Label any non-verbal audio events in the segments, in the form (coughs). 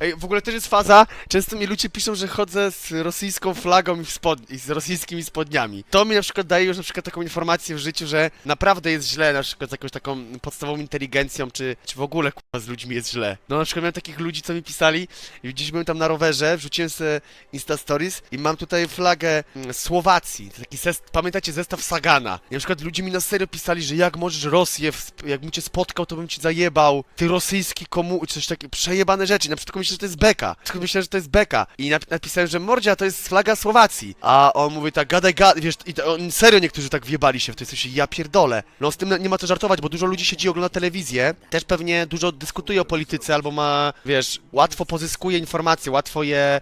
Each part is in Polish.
Ej, w ogóle też jest faza, często mi ludzie piszą, że chodzę z rosyjską flagą i, spod... i z rosyjskimi spodniami. To mi na przykład daje już na przykład taką informację w życiu, że naprawdę jest źle na przykład z jakąś taką podstawową inteligencją, czy, czy w ogóle kurwa z ludźmi jest źle. No na przykład miałem takich ludzi, co mi pisali i gdzieś byłem tam na rowerze, wrzuciłem sobie Insta Stories i mam tutaj flagę mm, Słowacji, taki zest... pamiętacie zestaw Sagana. I na przykład ludzie mi na serio pisali, że jak możesz Rosję, w... jak bym cię spotkał, to bym ci zajebał. Ty rosyjski komu... coś takie przejebane rzeczy. Na przykład myślę, że to jest beka. Myślę, że to jest beka. I nap napisałem, że Mordzia to jest flaga Słowacji. A on mówi tak, gadaj, gadaj, wiesz, i to, on, serio niektórzy tak wjebali się w to, jest ja pierdolę. No z tym nie ma co żartować, bo dużo ludzi siedzi i ogląda telewizję, też pewnie dużo dyskutuje o polityce, albo ma, wiesz, łatwo pozyskuje informacje, łatwo je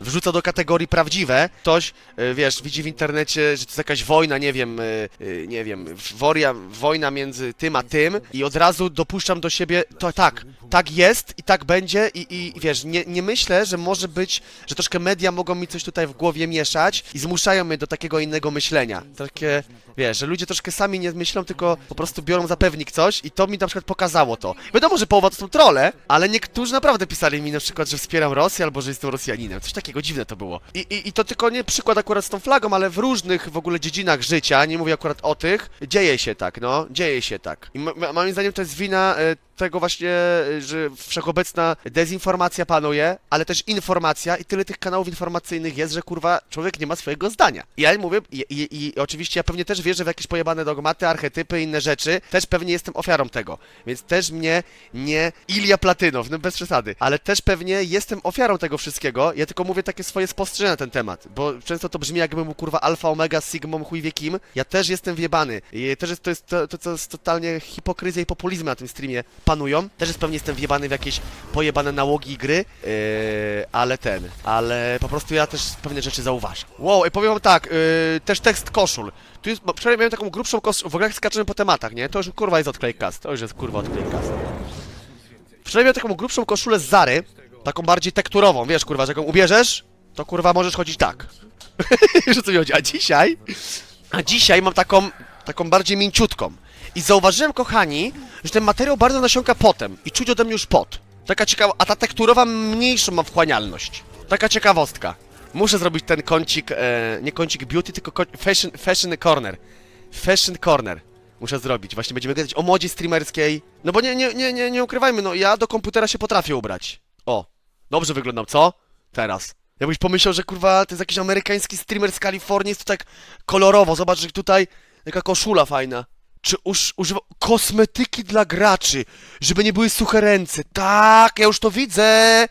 wrzuca do kategorii prawdziwe. Ktoś, e, wiesz, widzi w internecie, że to jest jakaś wojna, nie wiem, e, nie wiem, woria, wojna między tym a tym i od razu dopuszczam do siebie, to tak, tak jest i tak będzie i, i wiesz, nie, nie myślę, że może być, że troszkę media mogą mi coś tutaj w głowie mieszać i zmuszają mnie do takiego innego myślenia. Takie, wiesz, że ludzie troszkę sami nie myślą, tylko po prostu biorą za pewnik coś i to mi na przykład pokazało to. Wiadomo, że połowa to są trole, ale niektórzy naprawdę pisali mi na przykład, że wspieram Rosję albo że jestem Rosjaninem. Coś takiego dziwne to było. I, i, I to tylko nie przykład akurat z tą flagą, ale w różnych w ogóle dziedzinach życia, nie mówię akurat o tych, dzieje się tak, no, dzieje się tak. I moim zdaniem to jest wina e, tego właśnie, e, że wszechobecna dezinformacja panuje, ale też informacja i tyle tych kanałów informacyjnych jest, że kurwa człowiek nie ma swojego zdania. Ja mówię, i, i, i oczywiście ja pewnie też wierzę w jakieś pojebane dogmaty, archetypy, inne rzeczy, też pewnie jestem ofiarą tego, więc też mnie nie Ilia Platynow, no bez przesady, ale też pewnie jestem ofiarą tego wszystkiego, ja tylko mówię takie swoje spostrzeżenia na ten temat, bo często to brzmi jakbym był kurwa alfa, omega, sigmą, chuj wie kim, ja też jestem wjebany. I też jest, to jest to, to, to jest totalnie hipokryzja i populizm na tym streamie panują, też jest pewnie jestem wjebany w jakieś pojebane nałogi i gry, yy, ale ten, ale po prostu ja też pewne rzeczy zauważam. Wow, i powiem wam tak, yy, też tekst koszul. Tu jest, bo wczoraj miałem taką grubszą koszulę, w ogóle skaczemy po tematach, nie? To już kurwa jest odklejkast, to już jest kurwa odklejkast. Wczoraj miałem taką grubszą koszulę z Zary, taką bardziej tekturową, wiesz kurwa, że jak ją ubierzesz, to kurwa możesz chodzić tak. (laughs) O co mi chodzi, a dzisiaj, a dzisiaj mam taką, taką bardziej mięciutką. I zauważyłem, kochani, że ten materiał bardzo nasiąka potem i czuć ode mnie już pot. Taka ciekawa, a ta tekturowa mniejszą ma wchłanialność. Taka ciekawostka. Muszę zrobić ten kącik, e, nie kącik beauty, tylko ko- fashion, fashion corner. Fashion corner. Muszę zrobić. Właśnie będziemy gadać o modzie streamerskiej. No bo nie, nie, nie, nie, nie ukrywajmy, no ja do komputera się potrafię ubrać. O, dobrze wyglądam, co? Teraz. Jakbyś pomyślał, że kurwa to jest jakiś amerykański streamer z Kalifornii, jest to tak kolorowo. Zobacz, że tutaj jaka koszula fajna. Czy uż, używa kosmetyki dla graczy, żeby nie były suche ręce. Tak, ja już to widzę.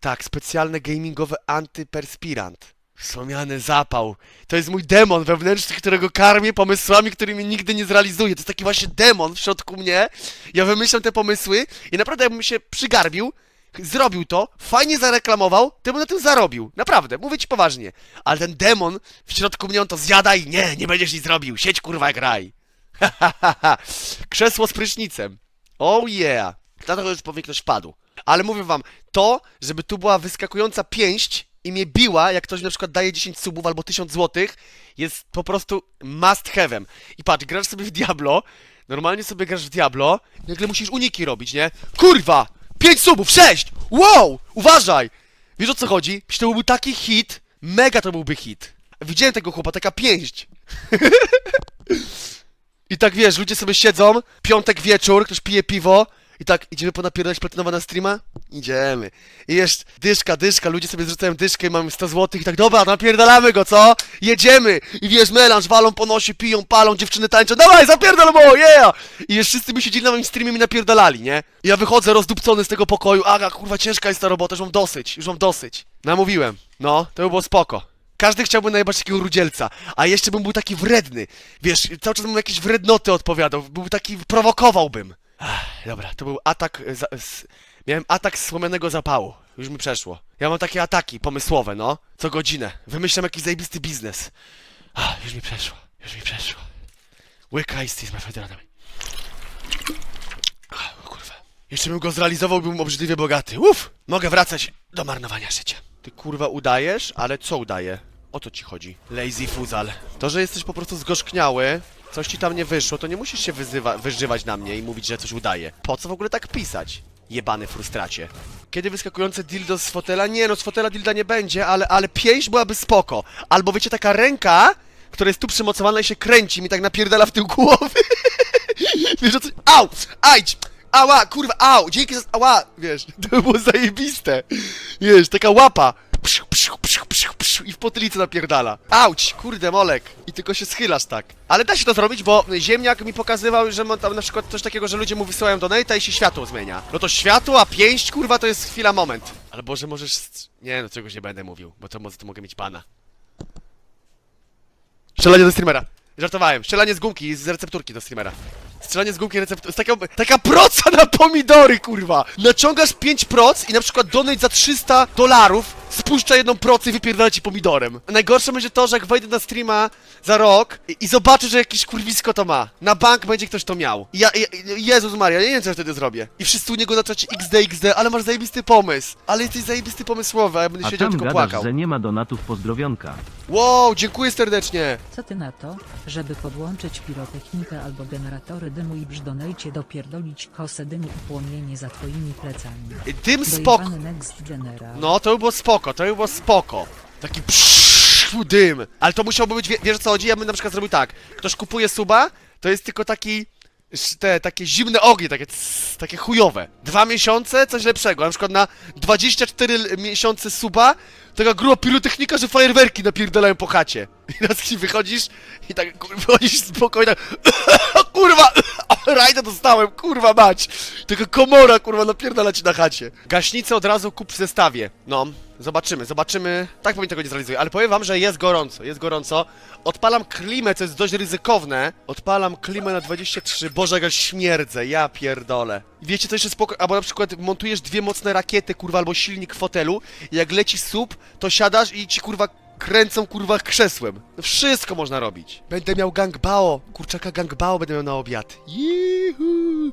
Tak, specjalny gamingowy antyperspirant. Wspomniany zapał. To jest mój demon wewnętrzny, którego karmię pomysłami, którymi nigdy nie zrealizuję. To jest taki właśnie demon w środku mnie. Ja wymyślam te pomysły i naprawdę jakbym się przygarbił, zrobił to, fajnie zareklamował, bym na tym zarobił. Naprawdę, mówię ci poważnie. Ale ten demon w środku mnie on to zjada i nie, nie będziesz nic zrobił. Siedź kurwa jak raj. (laughs) Krzesło z prysznicem. Oh yeah. Dlatego już powie ktoś wpadł. Ale mówię wam, to, żeby tu była wyskakująca pięść i mnie biła, jak ktoś na przykład daje 10 subów albo 1000 złotych, jest po prostu must have'em. I patrz, grasz sobie w Diablo, normalnie sobie grasz w Diablo, nagle musisz uniki robić, nie? Kurwa! 5 subów, 6! Wow! Uważaj! Wiesz o co chodzi? Przecież to byłby taki hit, mega to byłby hit. Widziałem tego chłopa, taka pięść. (laughs) I tak wiesz, ludzie sobie siedzą, piątek wieczór, ktoś pije piwo i tak, idziemy ponapierdać platynowa na streama? Idziemy. I jest dyszka, dyszka, ludzie sobie zrzucają dyszkę i mamy 100 zł i tak, dobra, napierdalamy go, co? Jedziemy! I wiesz, melanż, walą po nosie, piją, palą, dziewczyny tańczą, dawaj, zapierdal mo, yeah! I już wszyscy by siedzieli na moim streamie i mi napierdalali, nie? I ja wychodzę rozdupcony z tego pokoju, aga, kurwa, ciężka jest ta robota, już mam dosyć, już mam dosyć. Namówiłem. No, to by było spoko. Każdy chciałby najebać takiego rudzielca, a jeszcze bym był taki wredny. Wiesz, cały czas bym jakieś wrednoty odpowiadał, był taki, prowokowałbym. Dobra, to był atak, e, za, s, miałem atak słomianego zapału, już mi przeszło. Ja mam takie ataki pomysłowe, no, co godzinę. Wymyślam jakiś zajebisty biznes. Ach, już mi przeszło, już mi przeszło. Łyka tea z mefedronem. Kurwa. Jeszcze bym go zrealizował, byłbym obrzydliwie bogaty. Uff, mogę wracać do marnowania życia. Ty kurwa udajesz, ale co udaje? O to ci chodzi. Lazy fuzal. To, że jesteś po prostu zgorzkniały, coś ci tam nie wyszło, to nie musisz się wyzywa- wyżywać na mnie i mówić, że coś udaje. Po co w ogóle tak pisać? Jebany frustracie. Kiedy wyskakujące dildo z fotela? Nie no, z fotela dilda nie będzie, ale, ale pięść byłaby spoko. Albo wiecie, taka ręka, która jest tu przymocowana i się kręci, mi tak napierdala w tył głowy. (laughs) Wiesz o co? Au! Ajdź! Ała, kurwa, au! Dzięki za... Ała! Wiesz, to by było zajebiste. Wiesz, taka łapa. Psiu, psiu, psiu, psiu, psiu, I w potylicę napierdala. Auć! Kurde, molek. I tylko się schylasz tak. Ale da się to zrobić, bo ziemniak mi pokazywał, że ma tam na przykład coś takiego, że ludzie mu wysyłają donate'a i się światło zmienia. No to światło, a pięść, kurwa, to jest chwila, moment. Albo, że możesz... Nie, no czegoś nie będę mówił, bo to to mogę mieć pana. Strzelanie do streamera. Żartowałem. Strzelanie z gumki, z recepturki do streamera. Strzelanie z gumki recepturki. Taka, taka proca na pomidory, kurwa! Naciągasz 5 proc i na przykład donate za 300 dolarów, spuszcza jedną procę i wypierdala ci pomidorem. Najgorsze będzie to, że jak wejdę na streama za rok i, i zobaczę, że jakieś kurwisko to ma. Na bank będzie ktoś to miał. I ja, ja, Jezus Maria, ja nie wiem co ja wtedy zrobię. I wszyscy u niego zaczęci XD, XD, ale masz zajebisty pomysł. Ale jesteś zajebisty pomysłowy, a ja będę A siedział tam tylko gadasz, płakał. że nie ma donatów pozdrowionka. Wow, dziękuję serdecznie. Co ty na to, żeby podłączyć pirotechnikę albo generatory dymu i brzdonejcie dopierdolić kosę dymu i płomienie za twoimi plecami? Tym spoko. Dojebany next general. No, to by było spoko, to by było spoko. Taki pszczz, dym. Ale to musiałby być, wie, wiesz o co chodzi? Ja bym na przykład zrobił tak. Ktoś kupuje suba, to jest tylko taki... Te takie zimne ognie, takie, takie chujowe. Dwa miesiące, coś lepszego. Na przykład na 24 l- miesiące suba, taka gruba pirotechnika, że fajerwerki napierdalają po chacie. I ci wychodzisz i tak kur- wychodzisz spokojnie, tak, (coughs) kurwa, (coughs) rajda dostałem, kurwa mać. Taka komora, kurwa, napierdala ci na chacie. Gaśnicę od razu kup w zestawie. No, zobaczymy, zobaczymy. Tak powiem tego nie zrealizuję, ale powiem wam, że jest gorąco, jest gorąco. Odpalam klimę, co jest dość ryzykowne. Odpalam klimę na 23, boże jak ja śmierdzę, ja pierdolę. Wiecie co jeszcze spoko, albo na przykład montujesz dwie mocne rakiety, kurwa, albo silnik w fotelu jak leci słup, to siadasz i ci, kurwa, kręcą kurwa krzesłem. No Wszystko można robić. Będę miał gangbao. Kurczaka gangbao będę miał na obiad. Juhu.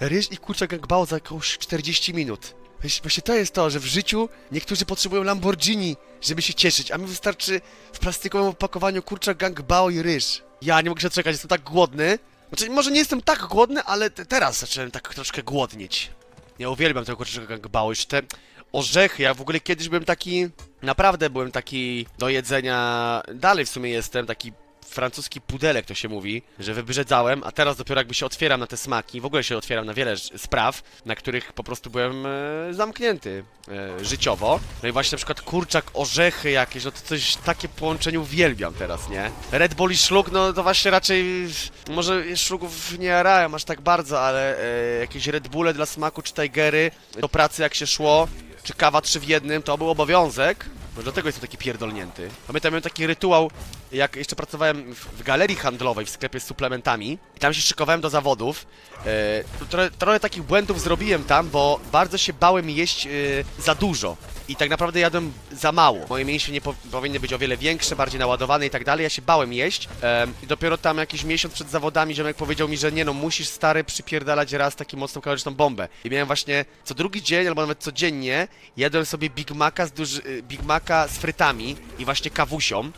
Ryż i kurczak gangbao za jakąś 40 minut. Właśnie to jest to, że w życiu niektórzy potrzebują Lamborghini, żeby się cieszyć, a mi wystarczy w plastikowym opakowaniu kurczak gangbao i ryż. Ja nie mogę się czekać, jestem tak głodny. Znaczy, może nie jestem tak głodny, ale te, teraz zacząłem tak troszkę głodnieć. Ja uwielbiam tego kurczaka gangbao, już te orzechy, ja w ogóle kiedyś byłem taki... Naprawdę byłem taki do jedzenia... Dalej w sumie jestem taki francuski pudelek to się mówi, że wybrzydzałem, a teraz dopiero jakby się otwieram na te smaki, w ogóle się otwieram na wiele spraw, na których po prostu byłem e, zamknięty e, życiowo. No i właśnie na przykład kurczak, orzechy jakieś, no to coś, takie połączenie uwielbiam teraz, nie? Red Bull i szlug, no to właśnie raczej, może szlugów nie jarałem aż tak bardzo, ale e, jakieś Red Bulle dla smaku czy Tigery do pracy jak się szło, czy kawa trzy w jednym, to był obowiązek. Może dlatego jestem taki pierdolnięty. Pamiętam, miałem taki rytuał, jak jeszcze pracowałem w, w galerii handlowej w sklepie z suplementami i tam się szykowałem do zawodów. E, to trochę, trochę takich błędów zrobiłem tam, bo bardzo się bałem jeść e, za dużo. I tak naprawdę jadłem za mało. Moje mięśnie nie po, powinny być o wiele większe, bardziej naładowane i tak dalej. Ja się bałem jeść. Em, I dopiero tam jakiś miesiąc przed zawodami ziomek powiedział mi, że nie no, musisz stary przypierdalać raz taką mocną kaloryczną bombę. I miałem właśnie co drugi dzień, albo nawet codziennie, jadłem sobie Big Maca z, duży, y, Big Maca z frytami i właśnie kawusią. E,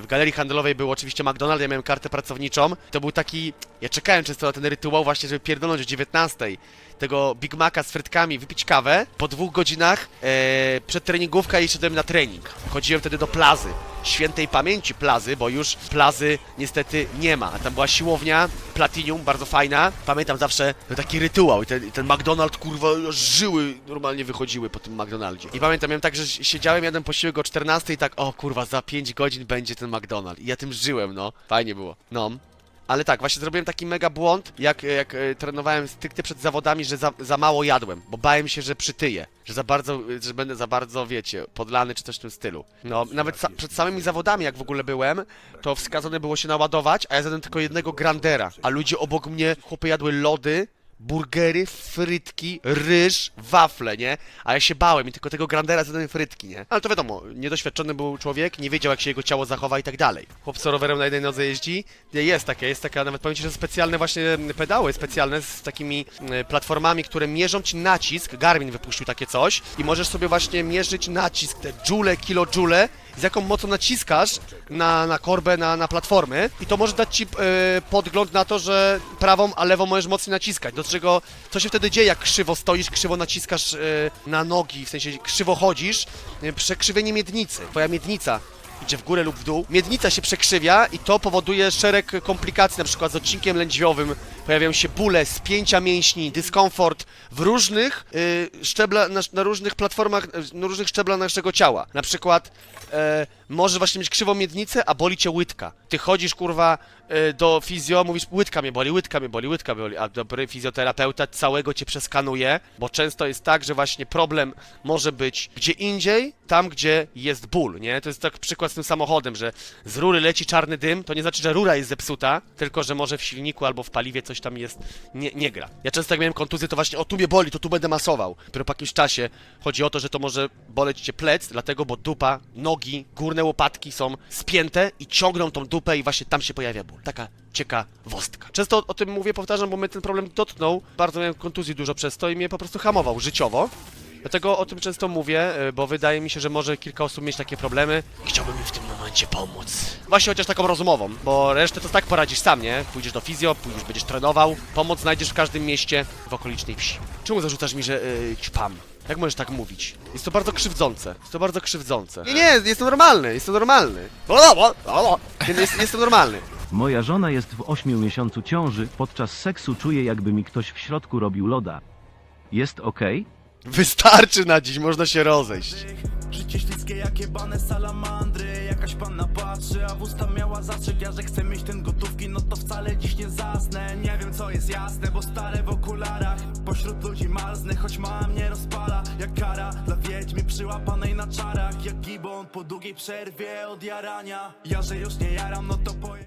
w galerii handlowej był oczywiście McDonald's, ja miałem kartę pracowniczą. To był taki... Ja czekałem często na ten rytuał właśnie, żeby pierdolnąć o 19 tego Big Maca z frytkami, wypić kawę. Po dwóch godzinach e, przedtreningówka i szedłem na trening. Chodziłem wtedy do plazy. Świętej pamięci plazy, bo już plazy niestety nie ma. Tam była siłownia, Platinum, bardzo fajna. Pamiętam zawsze taki rytuał i ten, ten McDonald's, kurwa, żyły normalnie wychodziły po tym McDonaldzie. I pamiętam, miałem tak, że siedziałem, jadłem posiłek o 14 i tak, o kurwa, za 5 godzin będzie ten McDonald's. I ja tym żyłem, no. Fajnie było. No. Ale tak, właśnie zrobiłem taki mega błąd, jak, jak e, trenowałem stricte przed zawodami, że za, za mało jadłem, bo bałem się, że przytyję, że za bardzo, że będę za bardzo, wiecie, podlany czy coś w tym stylu. No, nawet sa przed samymi zawodami, jak w ogóle byłem, to wskazane było się naładować, a ja zjadłem tylko jednego grandera, a ludzie obok mnie, chłopy jadły lody, burgery, frytki, ryż, wafle, nie? A ja się bałem i tylko tego grandera zjadłem frytki, nie? Ale to wiadomo, niedoświadczony był człowiek, nie wiedział jak się jego ciało zachowa i tak dalej. Chłop co rowerem na jednej nodze jeździ, Nie, jest takie, jest taka, nawet powiem ci, że specjalne właśnie pedały, specjalne z takimi e, platformami, które mierzą ci nacisk, Garmin wypuścił takie coś i możesz sobie właśnie mierzyć nacisk, te joule, kilojoule z jaką mocą naciskasz na, na korbę, na, na platformy i to może dać ci e, podgląd na to, że prawą, a lewą możesz mocniej naciskać. Do czego, co się wtedy dzieje, jak krzywo stoisz, krzywo naciskasz e, na nogi, w sensie krzywo chodzisz, e, przekrzywienie miednicy. Twoja miednica idzie w górę lub w dół. Miednica się przekrzywia i to powoduje szereg komplikacji, na przykład z odcinkiem lędźwiowym pojawiają się bóle, spięcia mięśni, dyskomfort w różnych y, szczebla, na, na różnych platformach, na różnych szczeblach naszego ciała. Na przykład e, możesz właśnie mieć krzywą miednicę, a boli cię łydka. Ty chodzisz, kurwa, e, do fizjo, mówisz, łydka mnie boli, łydka mnie boli, łydka mnie boli, a dobry fizjoterapeuta całego cię przeskanuje, bo często jest tak, że właśnie problem może być gdzie indziej, tam gdzie jest ból, nie? To jest tak przykład z tym samochodem, że z rury leci czarny dym, to nie znaczy, że rura jest zepsuta, tylko że może w silniku albo w paliwie coś tam jest, nie, nie gra. Ja często jak miałem kontuzję, to właśnie, o tu mnie boli, to tu będę masował. Dopiero po jakimś czasie chodzi o to, że to może boleć cię plec, dlatego, bo dupa, nogi, górne łopatki są spięte i ciągną tą dupę i właśnie tam się pojawia ból. Taka ciekawostka. Często o, o tym mówię, powtarzam, bo mnie ten problem dotknął. Bardzo miałem kontuzji dużo przez to i mnie po prostu hamował życiowo. Dlatego o tym często mówię, y, bo wydaje mi się, że może kilka osób mieć takie problemy chciałbym im w tym momencie pomóc. Właśnie chociaż taką rozmową, bo resztę to tak poradzisz sam, nie? Pójdziesz do fizjo, pójdziesz, będziesz trenował. Pomoc znajdziesz w każdym mieście w okolicznej wsi. Czemu zarzucasz mi, że yy, ćpam? Jak możesz tak mówić? Jest to bardzo krzywdzące. Jest to bardzo krzywdzące. Nie, nie, jest to normalny, jest to normalny. Nie, Jest, jest to normalny. Moja żona jest w ośmiu miesiącu ciąży, podczas seksu czuję jakby mi ktoś w środku robił loda. Jest okej? Wystarczy na dziś, można się rozejść. Życie śliskie jak jebane salamandry. Jakaś panna patrzy, a w usta miała zastrzyk. Ja, że chcę mieć ten gotówki, no to wcale dziś nie zasnę. Nie wiem co jest jasne, bo stare w okularach. Pośród ludzi malzny, choć ma mnie rozpala. Jak kara dla wiedźmy przyłapanej na czarach. Jak gibon po długiej przerwie od jarania. Ja, że już nie jaram, no to poje...